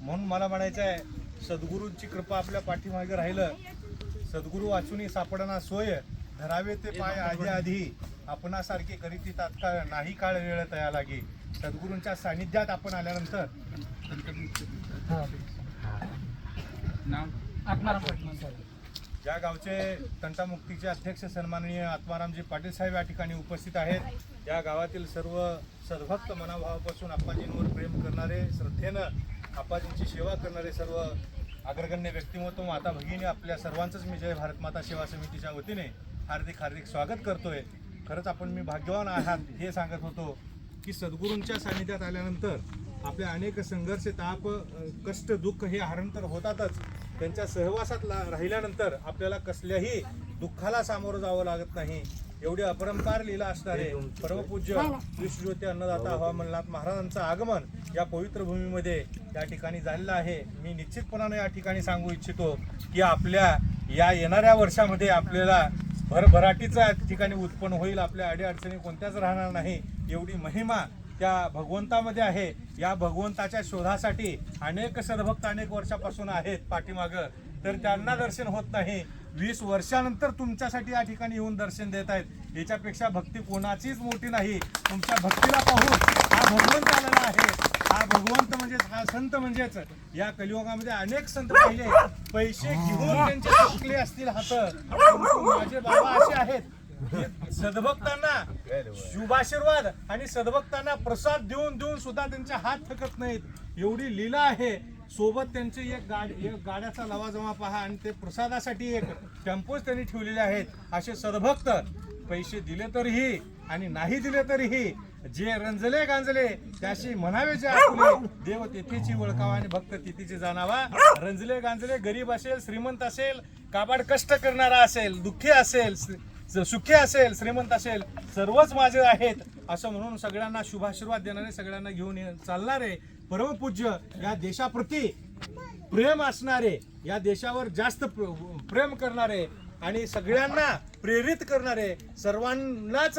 म्हणून मला म्हणायचं आहे सद्गुरूंची कृपा आपल्या पाठीमागे राहिलं. सद्गुरू वाचून सापडना सोय. धरावे ते पाय आधी आधी. आपणासारखे करीती तात्काळ नाही काळ वेळ तया लागे. सद्गुरूंच्या सानिध्यात आपण आल्यानंतर. या गावचे तंटामुक्तीचे अध्यक्ष सन्माननीय आत्मारामजी पाटील साहेब या ठिकाणी उपस्थित आहेत. या गावातील सर्व सद्भक्त मनाभावापासून आप्पाजींवर प्रेम करणारे श्रद्धेनं आप्पाजींची सेवा करणारे सर्व अग्रगण्य व्यक्तिमत्व माता भगिनी आपल्या सर्वांचंच मी जय भारत माता सेवा समितीच्या वतीने हार्दिक हार्दिक स्वागत करतोय. खरंच आपण मी भाग्यवान आहात हे सांगत होतो की सद्गुरूंच्या सानिध्यात आल्यानंतर आपले अनेक संघर्ष ताप कष्ट दुःख हे हरण तर होतातच. त्यांच्या सहवासात ला- राहिल्यानंतर आपल्याला कसल्याही दुःखाला सामोरं जावं लागत नाही. एवढी अपरंपार लीला असणारे परमपूज्य विश्वज्योती अन्नदाता हवामलनाथ महाराजांचं आगमन या पवित्र भूमीमध्ये त्या ठिकाणी झालेलं आहे. मी निश्चितपणाने या ठिकाणी सांगू इच्छितो की आपल्या या येणाऱ्या वर्षामध्ये आपल्याला भरभराटीचं या ठिकाणी उत्पन्न होईल. आपल्या अडीअडचणी कोणत्याच राहणार नाही. एवढी महिमा त्या भगवंतामध्ये आहे. या भगवंताच्या शोधासाठी अनेक सद्भक्त अनेक वर्षापासून आहेत पाठीमागं. तर त्यांना दर्शन होत नाही. वीस वर्षानंतर तुमच्यासाठी या ठिकाणी येऊन दर्शन देत आहेत. याच्यापेक्षा भक्ती कोणाचीच मोठी नाही. तुमच्या भक्तीला पाहून हा भगवंत आलेला आहे. हा भगवंत म्हणजेच हा संत म्हणजेच या कलियुगामध्ये अनेक संत पाहिले पैसे घेऊन त्यांचे चुकले असतील हात. माझे बाबा असे आहेत सद्भक्तांना शुभाशीर्वाद आणि सद्भक्तांना प्रसाद देऊन देऊन सुद्धा त्यांचे हात थकत नाहीत. एवढी लीला आहे. सोबत त्यांचे एक गाडी एक गाड्याचा लवाजमा पहा आणि ते प्रसादासाठी एक टेम्पोज त्यांनी ठेवलेले आहेत. असे सदभक्त पैसे दिले तरीही आणि नाही दिले तरीही जे रंजले गांजले त्याशी म्हणावे जे आपुले देव तेथेची ओळखावा आणि भक्त तिथेची जाणावा. रंजले गांजले गरीब असेल श्रीमंत असेल काबाड कष्ट करणारा असेल दुःखी असेल सुखी असेल श्रीमंत असेल सर्वच माझे आहेत असं म्हणून सगळ्यांना शुभाशीर्वाद देणारे सगळ्यांना घेऊन ये- चालणारे परमपूज्य या देशाप्रती प्रेम असणारे या देशावर जास्त प्र- प्रेम करणारे आणि सगळ्यांना प्रेरित करणारे सर्वांनाच